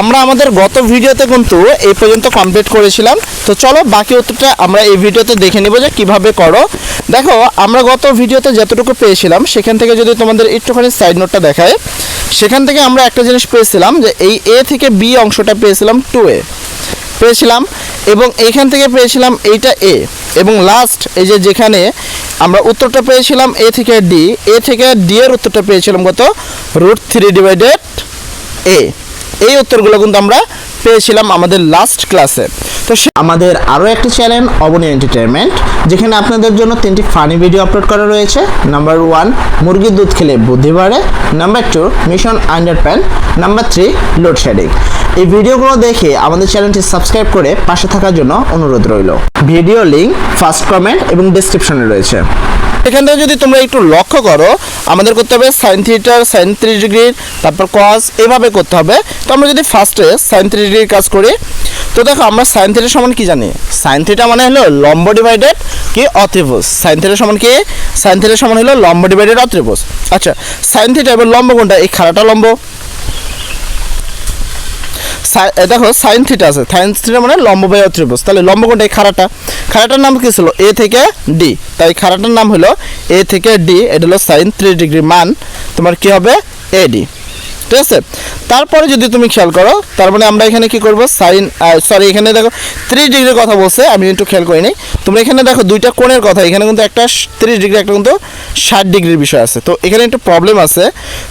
আমরা আমাদের গত ভিডিওতে কিন্তু এই পর্যন্ত কমপ্লিট করেছিলাম। তো চলো বাকি উত্তরটা আমরা এই ভিডিওতে দেখে নেব যে কীভাবে করো। দেখো, আমরা গত ভিডিওতে যতটুকু পেয়েছিলাম, সেখান থেকে যদি তোমাদের একটুখানি সাইড নোটটা দেখায় সেখান থেকে আমরা একটা জিনিস পেয়েছিলাম যে এই এ থেকে বি অংশটা পেয়েছিলাম টু এ পেয়েছিলাম এবং এইখান থেকে পেয়েছিলাম এইটা এ এবং লাস্ট এই যে যেখানে আমরা উত্তরটা পেয়েছিলাম এ থেকে ডি এ থেকে ডি এর উত্তরটা পেয়েছিলাম কত? রুট থ্রি ডিভাইডেড এ এই উত্তরগুলো কিন্তু আমরা পেয়েছিলাম আমাদের লাস্ট ক্লাসে তো আমাদের আরও একটি চ্যানেল অবনী এন্টারটেনমেন্ট যেখানে আপনাদের জন্য তিনটি ফানি ভিডিও আপলোড করা রয়েছে। নাম্বার ওয়ান মুরগির দুধ খেলে বুদ্ধি বাড়ে। Number two mission under pan number three load shedding এই ভিডিওগুলো দেখে আমাদের চ্যানেলটি সাবস্ক্রাইব করে পাশে থাকার জন্য অনুরোধ রইল। ভিডিও লিঙ্ক ফার্স্ট কমেন্ট এবং ডিসক্রিপশনে রয়েছে। এখান থেকে যদি তোমরা একটু লক্ষ্য করো, আমাদের করতে হবে সাইন থিয়েটার সাইন ত্রিশ ডিগ্রি, তারপর কস এভাবে করতে হবে। তো আমরা যদি ফার্স্টে সাইন ত্রিশ ডিগ্রির কাজ করি, তো দেখো আমরা সাইন থিটা সমান কি জানি? সাইন থিটা মানে হলো লম্ব ডিভাইডেড কি অত্রিভুজ। সাইন থিটা সমান কি? সাইন থিটা সমান হলো লম্ব ডিভাইডেড অত্রিভুজ। আচ্ছা সাইন থিটা এবার লম্ব কোনটা? এই খাড়াটা লম্ব। দেখো সাইন থিটা আছে। সাইন থিটা মানে লম্ব বাই ত্রিভুজ তাহলে লম্ব কোনটা? এই খাড়াটা। খাড়াটার নাম কি ছিল? এ থেকে ডি তাই খাড়াটার নাম হলো এ থেকে ডি এটা হলো সাইন থ্রি ডিগ্রি মান। তোমার কি হবে? এডি ঠিক আছে? তারপরে যদি তুমি খেয়াল করো, তার মানে আমরা এখানে কি করব? সাইন সরি এখানে দেখো ত্রিশ ডিগ্রির কথা বলছে, আমি একটু খেয়াল করি নাই তোমরা এখানে দেখো দুইটা কোণের কথা, এখানে কিন্তু একটা ত্রিশ ডিগ্রি, একটা কিন্তু ষাট ডিগ্রির বিষয় আছে। তো এখানে একটু প্রবলেম আছে।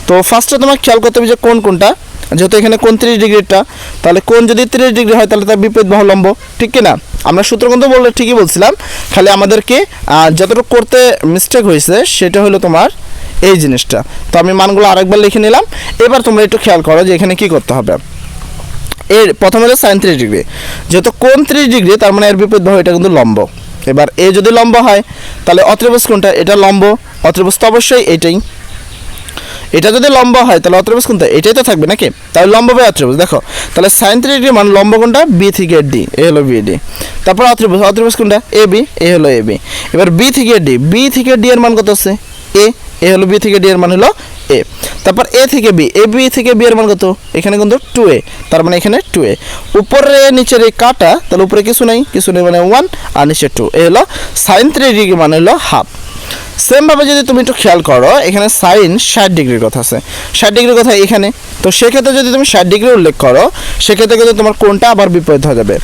তো ফার্স্টে তোমার খেয়াল করতে হবে যে কোন কোনটা যেহেতু এখানে কোন ত্রিশ ডিগ্রিটা তাহলে কোন যদি ত্রিশ ডিগ্রি হয়, তাহলে তার বিপরীত বাহু লম্ব ঠিক কি না আমরা সূত্র কিন্তু বললে ঠিকই বলছিলাম, খালি আমাদেরকে যতটুকু করতে মিস্টেক হয়েছে, সেটা হলো তোমার এই জিনিসটা। তো আমি মানগুলো আরেকবার লিখে নিলাম। এবার তোমরা একটু খেয়াল করো যে এখানে কি করতে হবে। এর প্রথমে হলো সাইন ত্রিশ ডিগ্রি যেহেতু কোন ত্রিশ ডিগ্রি তার মানে এর বিপরীত বাহু এটা কিন্তু লম্ব। এবার এ যদি লম্ব হয়, তাহলে অত্রিভুজ কোনটা এটা লম্ব অত্রিভুজ তো অবশ্যই এটাই। এটা যদি লম্বা হয়, তাহলে অত্রিভুজ কোনটা? এটাই তো থাকবে নাকি? তাহলে লম্ব বাই অত্রিভুজ দেখো, তাহলে সাইন থ্রি ডিগ্রি মান লম্ব কোনটা? বি থেকে ডি এ হলো বি ডি তারপর অত্রিভুজ অত্রিভুজ কোনটা? এ বি এ হলো এ বি এবার বি থেকে ডি বি থেকে ডি এর মান কত আছে এ এ হলো বি থেকে ডি এর মান হলো এ তারপর এ থেকে বি এ বি থেকে বি এর মান কত? এখানে কিন্তু টু এ তার মানে এখানে টু এ উপরে নিচের এই কাটা, তাহলে উপরে কিছু নেই কিছু নেই মানে ওয়ান আর নিচে টু এ হলো সাইন থ্রি ডিগ্রি মানে হলো হাফ সেমভাবে যদি তুমি একটু খেয়াল করো, এখানে সাইন ষাট ডিগ্রির কথা আছে। ষাট ডিগ্রির কথা এখানে। তো সেক্ষেত্রে যদি তুমি ষাট ডিগ্রি উল্লেখ করো, সেক্ষেত্রে কিন্তু তোমার কোনটা আবার বিপরীত হয়ে যাবে।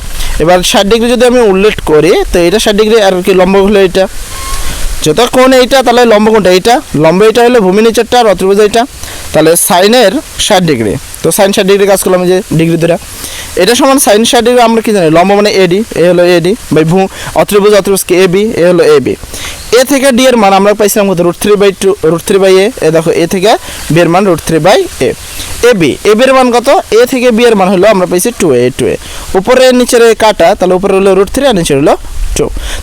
এবার ষাট ডিগ্রি যদি আমি উল্লেখ করি, তো এটা ষাট ডিগ্রি আর কি লম্ব হলো এটা? যত কোণ এইটা, তাহলে লম্ব কোনটা এইটা, লম্ব এইটা হলো ভূমি নিচেরটা আর অত্রিভুজ এইটা। তাহলে সাইনের ষাট ডিগ্রি। তো সাইন ষাট ডিগ্রি কাজ করলাম যে ডিগ্রি ধরে। এটা সমান সাইন ষাট ডিগ্রি, আমরা কি জানি? লম্ব মানে এডি এ হলো এডি বাই ভূ, অত্রিভুজ অত্রিভুজ কি এ বি এ হলো এ বি এ থেকে ডি এর মান আমরা পাইছিলাম কত? Root three by two root three by A A দেখো এ থেকে বি এর মান root three by A A B A B এর মান কত? এ থেকে বি এর মান হলো আমরা পাইছি টু এ টু এ উপরে নিচের কাটা, তাহলে উপরে হলো রুট থ্রি আর নিচে হলো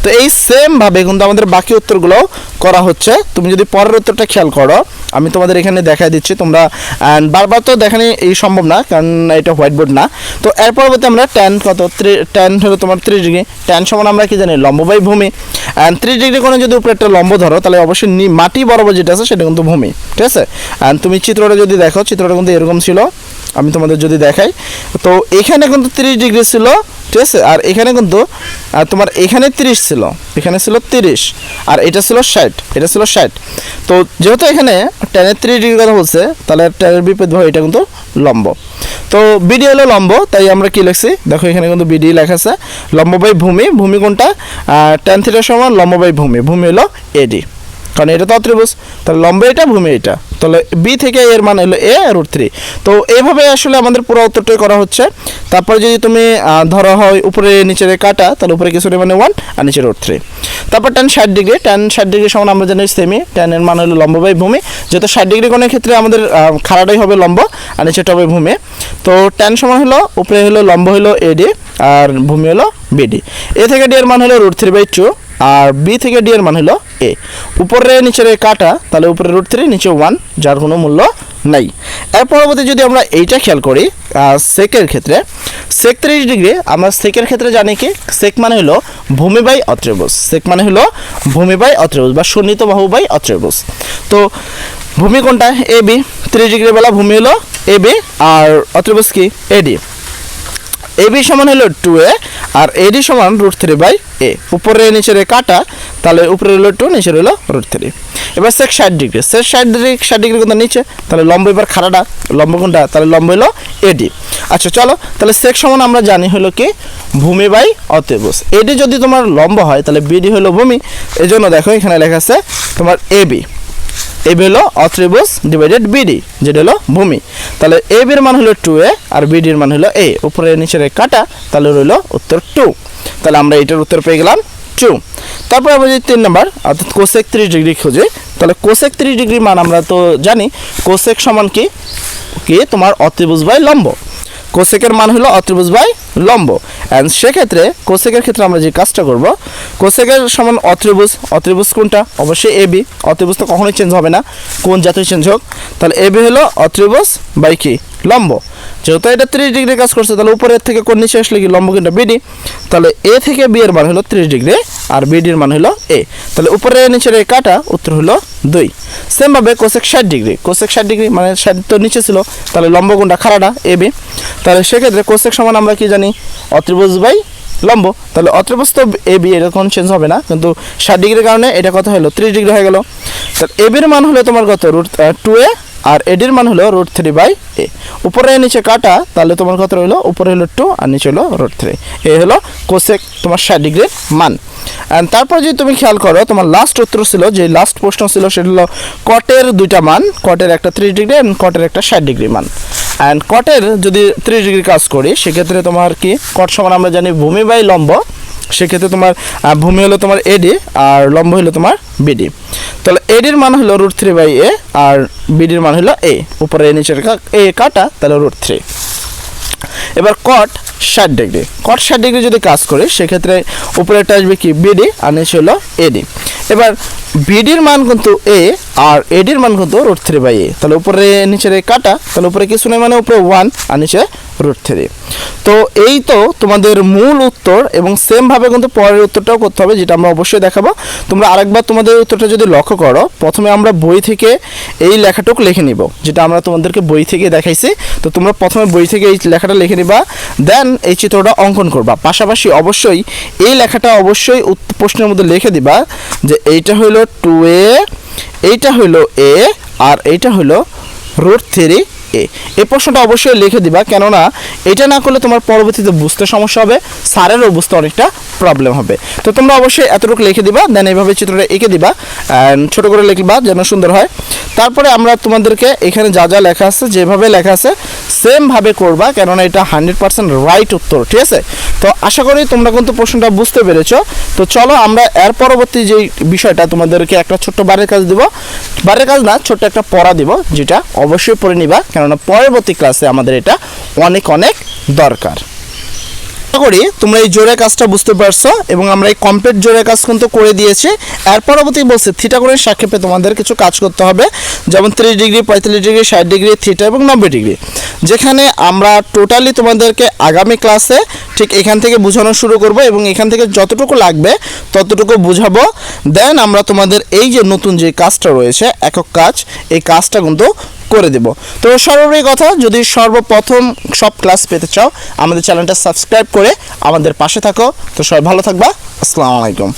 তো এই সেম ভাবে কিন্তু আমাদের বাকি উত্তরগুলো করা হচ্ছে। তুমি যদি পরের উত্তরটা খেয়াল করো, আমি তোমাদের এখানে দেখাই দিচ্ছি তোমরা বারবার তো দেখানি এই সম্ভব না, কারণ এটা হোয়াইট বোর্ড না। তো এর পরবর্তী আমরা টেন কত? টেন হলো তোমার ত্রিশ ডিগ্রি। টেন সমান আমরা কি জানি? লম্ব বাই ভূমি। অ্যান্ড ত্রিশ ডিগ্রি কোণে যদি উপরে একটা লম্ব ধরো, তাহলে অবশ্যই মাটি বরাবর যেটা আছে সেটা কিন্তু ভূমি। ঠিক আছে? অ্যান্ড তুমি চিত্রটা যদি দেখো, চিত্রটা কিন্তু এরকম ছিল। আমি তোমাদের যদি দেখাই। তো এখানে কিন্তু তিরিশ ডিগ্রি ছিল ঠিক আছে? আর এখানে কিন্তু তোমার এখানে তিরিশ ছিল, এখানে ছিল তিরিশ, আর এটা ছিল ষাট, এটা ছিল ষাট। তো যেহেতু এখানে টেনের তিরিশ ডিগ্রি কথা বলছে, তাহলে টেনের বিপরীত ভাবে এটা কিন্তু লম্ব। তো বিডি হলো লম্ব, তাই আমরা কি লিখছি? দেখো এখানে কিন্তু বিডি লেখা আছে, লম্ব বাই ভূমি ভূমি কোনটা? টেন থিটার সমান লম্ব বাই ভূমি ভূমি হলো এডি। কারণ এটা তো অত্রিভুজ, তাহলে লম্ব এটা, ভূমি এটা। তাহলে বি থেকে এর মান হলো এ রুট থ্রি তো এইভাবে আসলে আমাদের পুরো উত্তরটাই করা হচ্ছে। তারপরে যদি তুমি ধরো হয় উপরে নিচের কাটা, তাহলে উপরে কিছু মানে ওয়ান আর নিচে রুট থ্রি তারপর টেন ষাট ডিগ্রি টেন ষাট ডিগ্রি সমান আমরা জানি সেমি টেনের মান হলো লম্ব বাই ভূমি। যেহেতু ষাট ডিগ্রি কোণের ক্ষেত্রে আমাদের খাড়াটাই হবে লম্ব আর নিচেটা হবে ভূমি। তো টেন সমান হলো, উপরে হলো লম্ব হলো এডি আর ভূমি হলো বিডি এ থেকে ডি এর মান হলো রুট থ্রি বাই টু আর বি থেকে ডি এর মান হলো এ উপরে নিচের কাটা, তাহলে উপরে রুট থ্রি নিচে ওয়ান যার কোনো মূল্য নাই। এর পরবর্তী যদি আমরা এইটা খেয়াল করি সেকের ক্ষেত্রে সেক ত্রিশ ডিগ্রি, আমরা সেকের ক্ষেত্রে জানি কি? সেক মানে হলো ভূমি বাই অত্রিভুজ সেক মানে হলো ভূমি বাই অত্রিভুজ বা সন্নিহিত বাহু বাই অত্রিভুজ তো ভূমি কোনটা? এ বি ত্রিশ ডিগ্রি বেলা ভূমি হলো এ বি আর অত্রিভুজ কি? এডি বি সমান হলো টু এ আর এডি সমান রুট থ্রি বাই এ উপরে নিচের কাটা, তাহলে উপরে হলো টু নিচে হলো রুট থ্রি এবার সেক ষাট ডিগ্রি সেক ষাট ডিগ্রি ষাট ডিগ্রি কোনটা নিচে? তাহলে লম্ব এবার খাড়াটা। লম্ব কোনটা? তাহলে লম্ব হলো এডি আচ্ছা চলো, তাহলে সেক সমান আমরা জানি হলো কি? ভূমি বাই অত্রিভুজ এডি যদি তোমার লম্ব হয়, তাহলে বিডি হলো ভূমি। এই জন্য দেখো এখানে লেখা আছে তোমার এবি এবি হলো অত্রিভুজ ডিভাইডেড বিডি যেটা হলো ভূমি। তাহলে এ বির মান হলো টু এ আর বিডির মান হলো এ উপরে নিচের কাটা, তাহলে রইল উত্তর টু তাহলে আমরা এটার উত্তর পেয়ে গেলাম টু তারপর আমরা যদি তিন নম্বর, অর্থাৎ কোসেক ত্রিশ ডিগ্রি খুঁজি, তাহলে কোসেক ত্রিশ ডিগ্রি মান আমরা তো জানি কোসেক সমান কি? কি? তোমার অত্রিভুজ বাই লম্ব। কোসেকের মান হলো অত্রিভুজ বাই লম্ব। অ্যান্ড সেক্ষেত্রে কোসেকের ক্ষেত্রে আমরা যে কাজটা করব, কোসেকের সমান অত্রিভুজ। অত্রিভুজ কোনটা? অবশ্যই এ বি অত্রিভুজ তো কখনোই চেঞ্জ হবে না। কোন জাতীয় চেঞ্জ হোক। তাহলে এ বি হলো অত্রিভুজ বাই কি লম্ব। যেহেতু এটা ত্রিশ ডিগ্রি কাজ করছে, তাহলে উপরের থেকে কোন নিচে আসলে কি লম্ব কিন্তু বিডি তাহলে এ থেকে বি এর মান হলো ত্রিশ ডিগ্রি আর বিডির মান হলো এ তাহলে উপরের নিচের এই কাটা উত্তর হলো দুই। সেমভাবে কোসেক ষাট ডিগ্রি। কোসেক ষাট ডিগ্রি মানে ষাট তো নিচে ছিল, তাহলে লম্ব কোনটা? খাড়াটা এ বি তাহলে সেক্ষেত্রে কোসেক সমান আমরা কি জানি? অত্রিভুজ বাই লম্ব। তাহলে অত্রিভুজ তো এ, বি এটা কোনো চেঞ্জ হবে না। কিন্তু ষাট ডিগ্রির কারণে এটা কত হলো, ত্রিশ ডিগ্রি হয়ে গেল। তাহলে এ, বির মান হলো তোমার কত? রুট টু এ আর এডির মান হলো রুট থ্রি বাই এ। উপরে নিচে কাটা, তাহলে তোমার কত রইল উপরে হলো টু আর নিচে হলো রুট থ্রি এ হলো কোসেক তোমার ষাট ডিগ্রির মান। অ্যান্ড তারপর যদি তুমি খেয়াল করো, তোমার লাস্ট উত্তর ছিল, যে লাস্ট প্রশ্ন ছিল, সেটা হলো কটের দুইটা মান। কটের একটা ত্রিশ ডিগ্রি অ্যান্ড কটের একটা ষাট ডিগ্রি মান। অ্যান্ড কটের যদি ত্রিশ ডিগ্রি কাজ করি, সেক্ষেত্রে তোমার কি? কট সমান আমরা জানি ভূমি বাই লম্ব। সেক্ষেত্রে তোমার ভূমি হলো তোমার এডি আর লম্ব হলো তোমার বিডি তাহলে এডির মান হলো রুট থ্রি বাই এ আর বিডির মান হলো এ উপরে এ নিচের এ কাটা, তাহলে রুট থ্রি এবার কট ষাট ডিগ্রি। কট ষাট ডিগ্রি যদি কাজ করে, সেক্ষেত্রে উপরেটা আসবে কি? বিডি আর নিচে হলো এডি এবার বিডির মান কিন্তু এ আর এডির মান কিন্তু রোড থ্রি বাই এ তাহলে উপরে নিচের কাটা, তাহলে উপরে কিছু নেই মানে উপরে ওয়ান আর নিচে রুট থ্রি তো এই তো তোমাদের মূল উত্তর এবং সেমভাবে কিন্তু পরের উত্তরটাও করতে হবে, যেটা আমরা অবশ্যই দেখাবো। তোমরা আরেকবার তোমাদের উত্তরটা যদি লক্ষ্য করো, প্রথমে আমরা বই থেকে এই লেখাটুকু লিখে নিব, যেটা আমরা তোমাদেরকে বই থেকে দেখাইছি। তো তোমরা প্রথমে বই থেকে এই লেখাটা লিখে নিবা দেন এই চিত্রটা অঙ্কন করবা। পাশাপাশি অবশ্যই এই লেখাটা অবশ্যই প্রশ্নের মধ্যে লিখে দিবা যে এইটা হলো টু এ এইটা হলো এ আর এইটা হলো রুট থ্রি এ এই প্রশ্নটা অবশ্যই লিখে দিবা, কেননা এটা না করলে তোমার পরবর্তীতে বুঝতে সমস্যা হবে, স্যারেরও বুঝতে অনেকটা প্রবলেম হবে। তো তোমরা অবশ্যই এতটুকু লিখে দিবা দেন এইভাবে চিত্রটা এঁকে দিবা ছোট ছোটো করে লিখবা যেন সুন্দর হয়। তারপরে আমরা তোমাদেরকে এখানে যা যা লেখা আছে, যেভাবে লেখা আছে সেমভাবে করবা, কেননা এটা হান্ড্রেড পার্সেন্ট রাইট উত্তর, ঠিক আছে? তো আশা করি তোমরা কিন্তু প্রশ্নটা বুঝতে পেরেছ। তো চলো আমরা এর পরবর্তী যে বিষয়টা, তোমাদেরকে একটা ছোট্ট বারের কাজ দিব। বারের কাজ না, ছোট্ট একটা পড়া দিব, যেটা অবশ্যই পড়ে নিবা, কেননা পরবর্তী ক্লাসে আমাদের এটা অনেক অনেক দরকার। আশা করি তোমরা এই জোরে কাজটা বুঝতে পারছ এবং আমরা এই কমপ্লিট জোরে কাজ কিন্তু করে দিয়েছি। এর পরবর্তী বলছে থিটা করে সাক্ষেপে তোমাদের কিছু কাজ করতে হবে, যেমন ত্রিশ ডিগ্রি, পঁয়তাল্লিশ ডিগ্রি, ষাট ডিগ্রি, থিটা এবং নব্বই ডিগ্রি। যেখানে আমরা টোটালি তোমাদেরকে আগামী ক্লাসে ঠিক এখান থেকে বোঝানো শুরু করব এবং এখান থেকে যতটুকু লাগবে ততটুকু বুঝাবো। দেন আমরা তোমাদের এই যে নতুন যে কাজটা রয়েছে, একক কাজ, এই কাজটা কিন্তু করে দেব। তো সর্বোপরি কথা, যদি সর্বপ্রথম সব ক্লাস পেতে চাও, আমাদের চ্যানেলটা সাবস্ক্রাইব করে আমাদের পাশে থাকো। তো সবাই ভালো থাকবা। আসসালামু আলাইকুম।